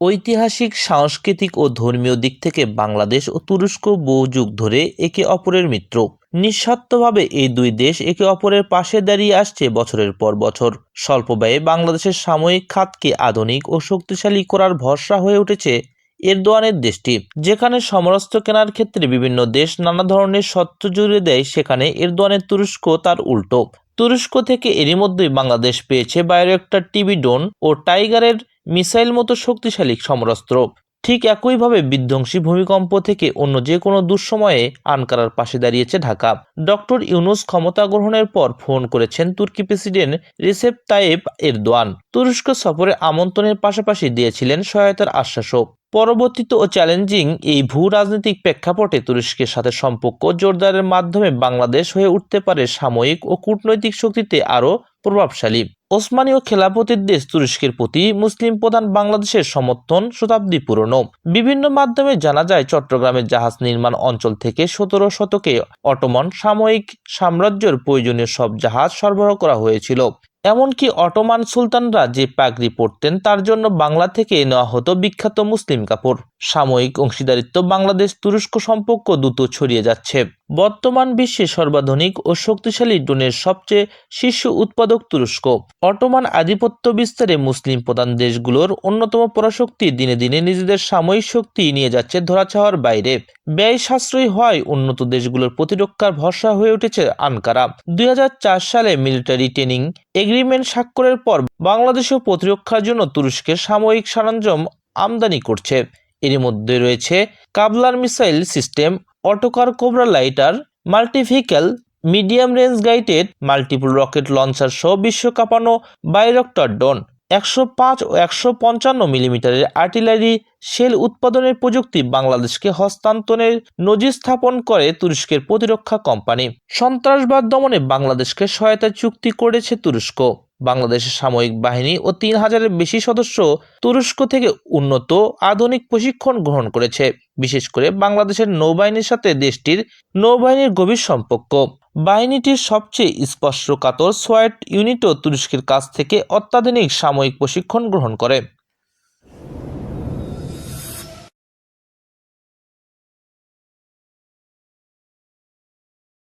ঐতিহাসিক, সাংস্কৃতিক ও ধর্মীয় দিক থেকে বাংলাদেশ ও তুরস্ক বহু যুগ ধরে একে অপরের মিত্র। নিঃস্বার্থভাবে এই দুই দেশ একে অপরের পাশে দাঁড়িয়ে আসছে বছরের পর বছর। স্বল্প ব্যয়ে বাংলাদেশের সাময়িক খাতকে আধুনিক ও শক্তিশালী করার ভরসা হয়ে উঠেছে এরদোয়ানের দেশটি, যেখানে সমরাস্ত্র কেনার ক্ষেত্রে বিভিন্ন দেশ নানা ধরনের সত্য জুড়ে দেয়, সেখানে এরদোয়ানের তুরস্ক তার উল্টো। তুরস্ক থেকে এরই মধ্যেই বাংলাদেশ পেয়েছে বায়োরেক্টর টিবি ডোন ও টাইগারের মিসাইল মতো শক্তিশালী সমরাস্ত্র। ঠিক একইভাবে বিধ্বংসী ভূমিকম্প থেকে অন্য যে কোনো দুঃসময়ে আনকারার পাশে দাঁড়িয়েছে ঢাকা। ডক্টর ইউনুস ক্ষমতা গ্রহণের পর ফোন করেছেন তুর্কি প্রেসিডেন্ট রিসেপ তায়েব এরদোয়ান। তুরস্ক সফরে আমন্ত্রণের পাশাপাশি দিয়েছিলেন সহায়তার আশ্বাসও। পরবর্তীতে ও চ্যালেঞ্জিং এই ভূ রাজনৈতিক প্রেক্ষাপটে তুরস্কের সাথে সম্পর্ক জোরদারের মাধ্যমে বাংলাদেশ হয়ে উঠতে পারে সাময়িক ও কূটনৈতিক শক্তিতে আরও প্রভাবশালী। ওসমানী ও খেলাপতির দেশ তুরস্কের প্রতি মুসলিম প্রধান বাংলাদেশের সমর্থন শতাব্দী পুরনো। বিভিন্ন মাধ্যমে জানা যায়, চট্টগ্রামের জাহাজ নির্মাণ অঞ্চল থেকে সতেরো শতকে অটোমান সাময়িক সাম্রাজ্যের প্রয়োজনীয় সব জাহাজ সরবরাহ করা হয়েছিল। এমনকি অটোমান সুলতানরা যে পাগড়ি পরতেন, তার জন্য বাংলা থেকে নেওয়া হতো বিখ্যাত মুসলিম কাপড়। সাময়িক অংশীদারিত্ব বাংলাদেশ তুরস্ক সম্পর্ক দ্রুত ছড়িয়ে যাচ্ছে। বর্তমান বিশ্বে সর্বাধুনিক ও শক্তিশালী ড্রোনের সবচেয়ে শীর্ষ উৎপাদক তুরস্ক। অটোমান আধিপত্য বিস্তারে মুসলিম প্রধান দেশগুলোর অন্যতম পরাশক্তি দিনে দিনে নিজেদের সাময়িক শক্তি নিয়ে যাচ্ছে ধরাছোঁয়ার বাইরে। ব্যয় সাশ্রয়ী হওয়ায় উন্নত দেশগুলোর প্রতিরক্ষার ভরসা হয়ে উঠেছে আনকারা। দুই হাজার চার সালে মিলিটারি ট্রেনিং এগ্রিমেন্ট স্বাক্ষরের পর বাংলাদেশও প্রতিরক্ষার জন্য তুরস্কের সাময়িক সরঞ্জাম আমদানি করছে। এর মধ্যে রয়েছে কাবলার মিসাইল সিস্টেম, অটোকার কোবরা লাইটার মাল্টিভিক্যাল medium range guided, multiple rocket launcher সহ বিশ্ব কাঁপানো বাইরক্টর ডন একশো পাঁচ ও একশো পঞ্চান্ন মিলিমিটারের আর্টিলারি শেল উৎপাদনের প্রযুক্তি বাংলাদেশকে হস্তান্তরের নজির স্থাপন করে তুরস্কের প্রতিরক্ষা কোম্পানি। সন্ত্রাসবাদ দমনে বাংলাদেশকে সহায়তা চুক্তি করেছে তুরস্ক। বাংলাদেশের সামরিক বাহিনী ও তিন হাজারের বেশি সদস্য তুরস্ক থেকে উন্নত আধুনিক প্রশিক্ষণ গ্রহণ করেছে। বিশেষ করে বাংলাদেশের নৌবাহিনীর সাথে দেশটির নৌবাহিনীর গভীর সম্পর্ক। বাহিনীটির সবচেয়ে স্পর্শকাতর সোয়াট ইউনিটও তুরস্কের কাছ থেকে অত্যাধুনিক সাময়িক প্রশিক্ষণ গ্রহণ করে।